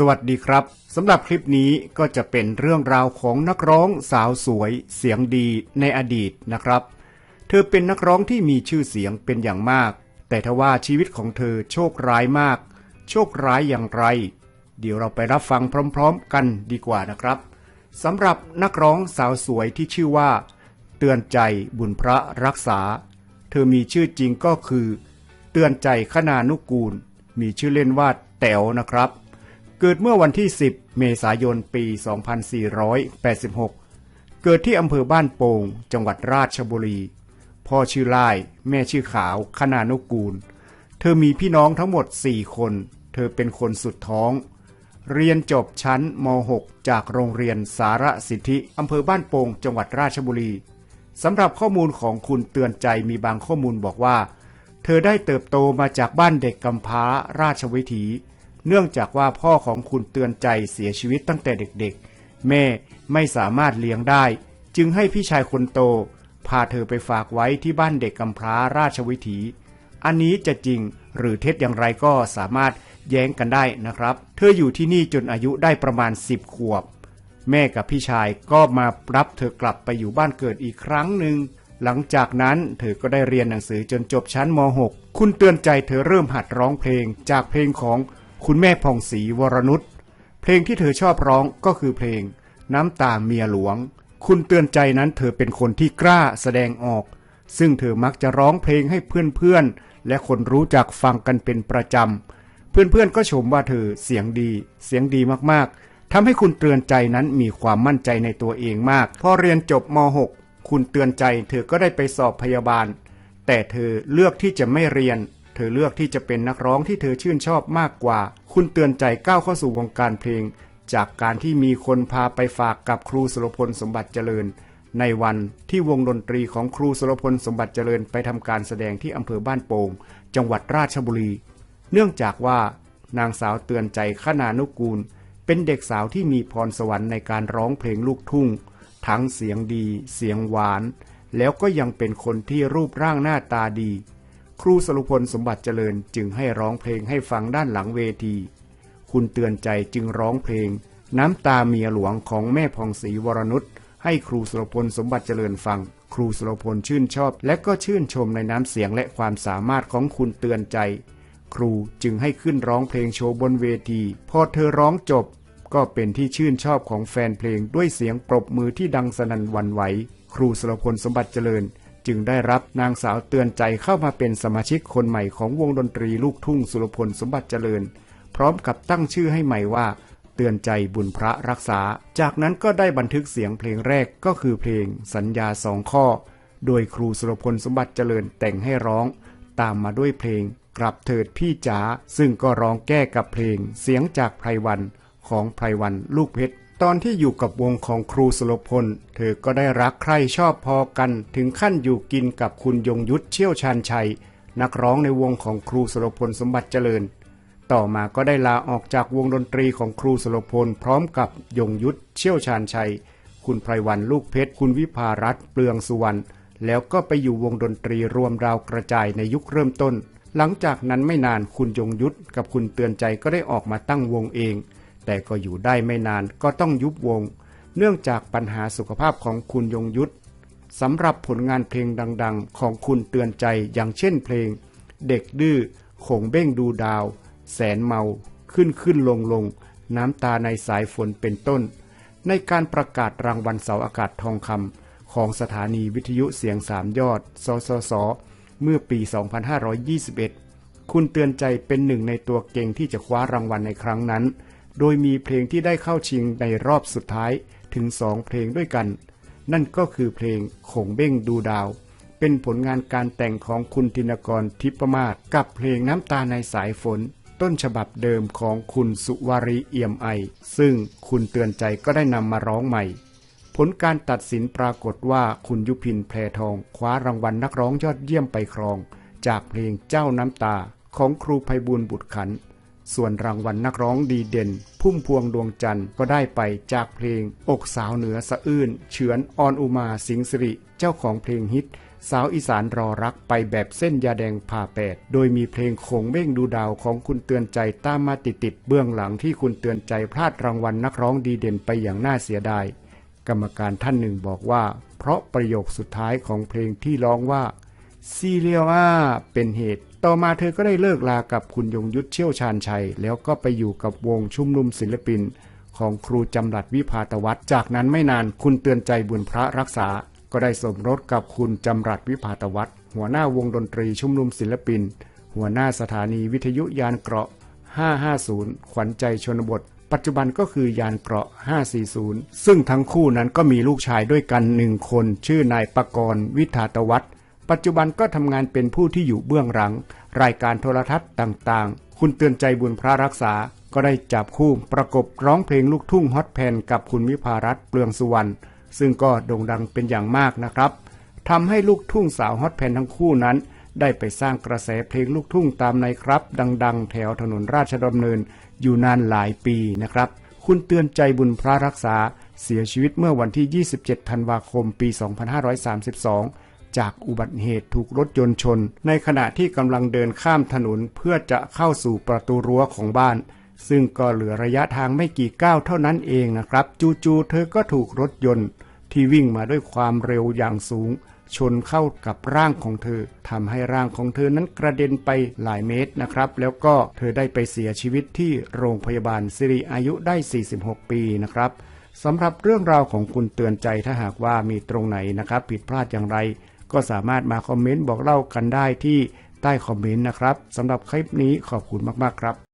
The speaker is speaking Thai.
สวัสดีครับสำหรับคลิปนี้ก็จะเป็นเรื่องราวของนักร้องสาวสวย เสียงดีในอดีตนะครับ เธอเป็นนักร้องที่มีชื่อเสียงเป็นอย่างมาก แต่ทว่าชีวิตของเธอโชคร้ายมาก โชคร้ายอย่างไร เดี๋ยวเราไปรับฟังพร้อมๆ กันดีกว่านะครับสำหรับนักร้องสาวสวยที่ชื่อว่า เตือนใจบุญพระรักษา เธอมีชื่อจริงก็คือ เตือนใจขนานุกูล มีชื่อเล่นว่าแต๋วนะครับ เกิดเมื่อวันที่ 10 เมษายน ปี 2486 เกิดที่อำเภอบ้านโป่ง จังหวัดราชบุรี พ่อชื่อล่าย แม่ชื่อขาวขนานุกูล เธอมีพี่น้องทั้งหมด 4 คน เธอเป็นคนสุดท้อง เรียนจบชั้นม .6 จากโรงเรียนสารสิทธิอำเภอบ้านโป่ง จังหวัดราชบุรี สำหรับข้อมูลของคุณเตือนใจมีบางข้อมูลบอกว่า เธอได้เติบโตมาจากบ้านเด็กกำพร้าราชวิถี เนื่องจากว่าพ่อของคุณเตือนใจเสียชีวิตตั้งแต่เด็กๆ แม่ไม่สามารถเลี้ยงได้ จึงให้พี่ชายคนโต พาเธอไปฝากไว้ที่บ้านเด็กกำพร้าราชวิถี อันนี้จะจริงหรือเท็จอย่างไรก็สามารถแย้งกันได้นะครับ เธออยู่ที่นี่จนอายุได้ประมาณ 10 ขวบ แม่กับพี่ชายก็มารับเธอกลับไปอยู่บ้านเกิดอีกครั้งหนึ่ง หลังจากนั้นเธอก็ได้เรียนหนังสือจนจบชั้นม .6 คุณเตือนใจเธอเริ่มหัดร้องเพลงจากเพลงของ คุณแม่ผ่องศรีวรนุชเพลงที่เธอชอบร้องก็คือเพลง น้ำตาเมียหลวง คุณเตือนใจนั้นเธอเป็นคนที่กล้าแสดงออก ซึ่งเธอมักจะร้องเพลงให้เพื่อนๆ และคนรู้จักฟังกันเป็นประจำ เพื่อนๆก็ชมว่าเธอเสียงดี เสียงดีมากๆทำให้คุณเตือนใจนั้นมีความมั่นใจในตัวเองมาก พอเรียนจบม .6 คุณเตือนใจเธอก็ได้ไปสอบพยาบาล แต่เธอเลือกที่จะไม่เรียน เธอเลือกที่จะเป็นนักร้องที่เธอชื่นชอบมากกว่า คุณเตือนใจก้าวเข้าสู่วงการเพลง จากการที่มีคนพาไปฝากกับครูสุรพลสมบัติเจริญ ในวันที่วงดนตรีของครูสุรพลสมบัติเจริญไปทำการแสดงที่อำเภอบ้านโป่งจังหวัดราชบุรี เนื่องจากว่านางสาวเตือนใจขนานุกูล เป็นเด็กสาวที่มีพรสวรรค์ในการร้องเพลงลูกทุ่ง ทั้งเสียงดี เสียงหวาน แล้วก็ยังเป็นคนที่รูปร่างหน้าตาดี ครูสรุพลสมบัติเจริญจึงให้ร้องเพลงให้ฟังด้านหลังเวที คุณเตือนใจจึงร้องเพลง น้ำตาเมียหลวงของแม่พองศรีวรนุชให้ครูสรพลสมบัติเจริญฟัง ครูสรพลชื่นชอบ และก็ชื่นชมในน้ำเสียงและความสามารถของคุณเตือนใจ ครูจึงให้ขึ้นร้องเพลงโชว์บนเวที พอเธอร้องจบ ก็เป็นที่ชื่นชอบของแฟนเพลงด้วยเสียงปรบมือที่ดังสนั่นวันไหว ครูสรพลสมบัติเจริญ จึงได้รับนางสาวเตือนใจเข้ามาเป็นสมาชิกคนใหม่ของวงดนตรีลูกทุ่งสุรพลสมบัติเจริญ พร้อมกับตั้งชื่อให้ใหม่ว่า เตือนใจบุญพระรักษา จากนั้นก็ได้บันทึกเสียงเพลงแรกก็คือเพลง สัญญาสองข้อ โดยครูสุรพลสมบัติเจริญแต่งให้ร้อง ตามมาด้วยเพลงกลับเถิดพี่จ๋าซึ่งก็ร้องแก้กับเพลงเสียงจากไพรวันของไพรวันลูกเพชร ตอนที่อยู่กับวงของครูสุรพล เธอก็ได้รักใคร่ชอบพอกันถึงขั้นอยู่กินกับคุณยงยุทธเชี่ยวชาญชัย นักร้องในวงของครูสุรพลสมบัติเจริญ ต่อมาก็ได้ลาออกจากวงดนตรีของครูสุรพล พร้อมกับยงยุทธเชี่ยวชาญชัย คุณไพรวันลูกเพชรคุณวิภารัตเปลืองสุวรรณแล้วก็ไปอยู่วงดนตรีรวมดาวกระจายในยุคเริ่มต้น หลังจากนั้นไม่นานคุณยงยุทธกับคุณเตือนใจก็ได้ออกมาตั้งวงเอง แต่ก็อยู่ได้ไม่นานก็ต้องยุบวง เนื่องจากปัญหาสุขภาพของคุณยงยุทธสำหรับผลงานเพลงดังๆ ของคุณเตือนใจอย่างเช่นเพลง เด็กดื้อขงเบ้งดูดาว แสนเมา ขึ้นขึ้นลงลง น้ำตาในสายฝนเป็นต้น ในการประกาศรางวัลเสาอากาศทองคำของสถานีวิทยุเสียงสามยอด สสส เมื่อปี 2521 คุณเตือนใจเป็นหนึ่งในตัวเก่งที่จะคว้ารางวัลในครั้งนั้น โดยมีเพลงที่ได้เข้าชิงในรอบสุดท้ายถึงสองเพลงด้วยกัน นั่นก็คือเพลงโขงเบ้งดูดาว เป็นผลงานการแต่งของคุณธินกรทิพมาศกับเพลงน้ำตาในสายฝน ต้นฉบับเดิมของคุณสุวารีเอี่ยมไอ ซึ่งคุณเตือนใจก็ได้นำมาร้องใหม่ ผลการตัดสินปรากฏว่าคุณยุพินแพรทองคว้ารางวัลนักร้องยอดเยี่ยมไปครอง จากเพลงเจ้าน้ำตาของครูไพบุญบุตรขัน ส่วนรางวัลนักร้องดีเด่น พุ่มพวงดวงจันทร์ก็ได้ไปจากเพลง อกสาวเหนือสะอื้นเฉือนออนอุมาสิงสิริ เจ้าของเพลงฮิต สาวอีสานรอรักไปแบบเส้นยาแดงผ่าแปด โดยมีเพลงโขงเบ้งดูดาวของคุณเตือนใจตามมาติดติดเบื้องหลังที่คุณเตือนใจพลาดรางวัลนักร้องดีเด่นไปอย่างน่าเสียดายกรรมการท่านหนึ่งบอกว่า เพราะประโยคสุดท้ายของเพลงที่ร้องว่าซีเรียว่าเป็นเหตุ ต่อมาเธอก็ได้เลิกลากับคุณยงยุทธเชี่ยวชาญชัย แล้วก็ไปอยู่กับวงชุมนุมศิลปิน ของครูจำรัดวิพาตวัฒน์จากนั้นไม่นานคุณเตือนใจบุญพระรักษา ก็ได้สมรสกับคุณจำรัดวิพาตวัฒน์หัวหน้าวงดนตรีชุมนุมศิลปิน หัวหน้าสถานีวิทยุยานเกราะ 550 ขวัญใจชนบท ปัจจุบันก็คือยานเกราะ 540 ซึ่งทั้งคู่นั้นก็มีลูกชายด้วยกันหนึ่งคน ชื่อนายปรกรณ์วิทาตวัฒน์ ปัจจุบันก็ทำงานเป็นผู้ที่อยู่เบื้องหลัง รายการโทรทัศน์ต่างๆ คุณเตือนใจบุญพระรักษา ก็ได้จับคู่ประกบร้องเพลงลูกทุ่งฮอตแพนกับคุณวิภารัตน์เปลืองสุวรรณ ซึ่งก็โด่งดังเป็นอย่างมากนะครับทำให้ลูกทุ่งสาวฮอตแพนทั้งคู่นั้น ได้ไปสร้างกระแสเพลงลูกทุ่งตามในครับ ดัง ๆ แถวถนนราชดำเนิน อยู่นานหลายปีนะครับ คุณเตือนใจบุญพระรักษาเสียชีวิตเมื่อวันที่ 27 ธันวาคม ปี 2532 จากอุบัติเหตุถูกรถยนต์ชน ในขณะที่กำลังเดินข้ามถนนเพื่อจะเข้าสู่ประตูรั้วของบ้าน ซึ่งก็เหลือระยะทางไม่กี่ก้าวเท่านั้นเองนะครับ จู่ๆเธอก็ถูกรถยนต์ ที่วิ่งมาด้วยความเร็วอย่างสูง ชนเข้ากับร่างของเธอทำให้ร่างของเธอนั้นกระเด็นไปหลายเมตรนะครับ แล้วก็เธอได้ไปเสียชีวิตที่โรงพยาบาลสิริอายุได้ 46 ปีนะครับสำหรับเรื่องราวของคุณเตือนใจถ้าหากว่ามีตรงไหนนะครับ ผิดพลาดอย่างไร ก็สามารถมาคอมเมนต์บอกเล่ากันได้ที่ใต้คอมเมนต์นะครับสำหรับคลิปนี้ขอบคุณมากๆครับ